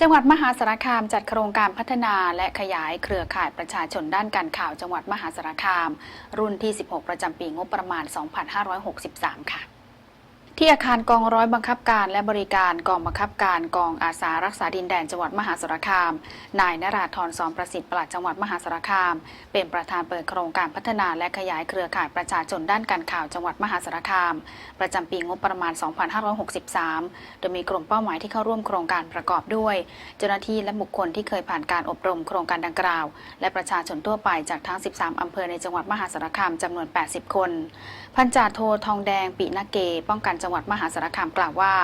จังหวัดมหาสารคามจัดโครงการพัฒนาและขยายเครือข่ายประชาชนด้านการข่าวจังหวัดมหาสารคาม รุ่นที่ 16 ประจำปีงบประมาณ 2563 ค่ะ ที่อาคารกองร้อยบังคับการและบริการกองบังคับการกองอาสารักษาดินแดนจังหวัดมหาสารคาม นายนราธรสอนประสิทธิ์ปลัดจังหวัดมหาสารคาม เป็นประธานเปิดโครงการพัฒนาและขยายเครือข่ายประชาชนด้านการข่าวจังหวัดมหาสารคาม ประจำปีงบประมาณ 2563 โดยมีกลุ่มเป้าหมายที่เข้าร่วมโครงการประกอบด้วย เจ้าหน้าที่และบุคคลที่เคยผ่านการอบรมโครงการดังกล่าว และประชาชนทั่วไปจากทั้ง 13 อำเภอในจังหวัดมหาสารคามจำนวน 80 คน พันจ่าโททองแดงปินาเกป้องกันจังหวัดมหาสารคามกล่าวว่า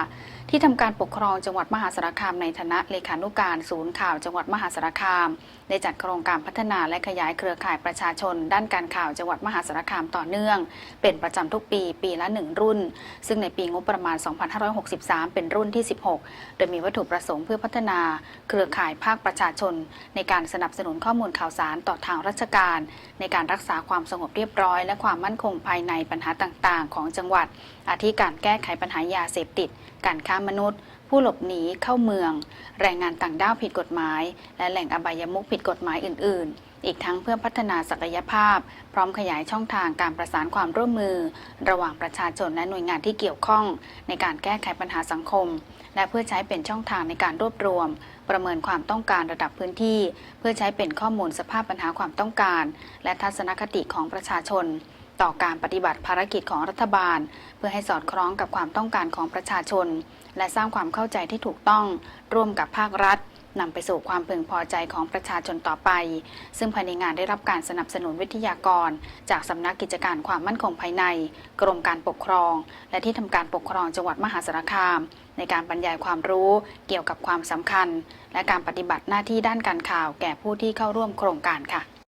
ที่ทำการปกครองจังหวัดมหาสารคามในฐานะเลขานุการศูนย์ข่าวจังหวัดมหาสารคาม ได้จัดโครงการพัฒนาและขยายเครือข่ายประชาชน ด้านการข่าวจังหวัดมหาสารคามต่อเนื่อง เป็นประจำทุกปีปีละหนึ่งรุ่น ซึ่งในปีงบประมาณ 2563 เป็นรุ่นที่ 16 โดยมีวัตถุประสงค์เพื่อพัฒนา เครือข่ายภาคประชาชน ในการสนับสนุนข้อมูลข่าวสารต่อทางราชการ ในการรักษาความสงบเรียบร้อย และความมั่นคงภายในปัญหาต่างๆ ของจังหวัดอาทิการแกก้ไขปัญหายาเสพติด การค้ามนุษย์ ผู้หลบหนีเข้าเมือง แรงงานต่างด้าวผิดกฎหมาย และแหล่งอบายมุขผิดกฎหมายอื่น ๆอีกทั้งเพื่อพัฒนาศักยภาพ พร้อมขยายช่องทางการประสานความร่วมมือ ระหว่างประชาชนและหน่วยงานที่เกี่ยวข้อง ในการแก้ไขปัญหาสังคม และเพื่อใช้เป็นช่องทางในการรวบรวม ประเมินความต้องการระดับพื้นที่ เพื่อใช้เป็นข้อมูลสภาพปัญหาความต้องการ และทัศนคติของประชาชน ต่อการปฏิบัติภารกิจของรัฐบาล เพื่อให้สอดคล้องกับความต้องการของประชาชน และสร้างความเข้าใจที่ถูกต้อง ร่วมกับภาครัฐนำไปสู่ความพึงพอใจของประชาชนต่อไป ซึ่งภายในงานได้รับการสนับสนุนวิทยากร จากสำนักกิจการความมั่นคงภายใน กรมการปกครอง และที่ทำการปกครองจังหวัดมหาสารคาม ในการบรรยายความรู้เกี่ยวกับความสำคัญ และการปฏิบัติหน้าที่ด้านการข่าวแก่ผู้ที่เข้าร่วมโครงการค่ะ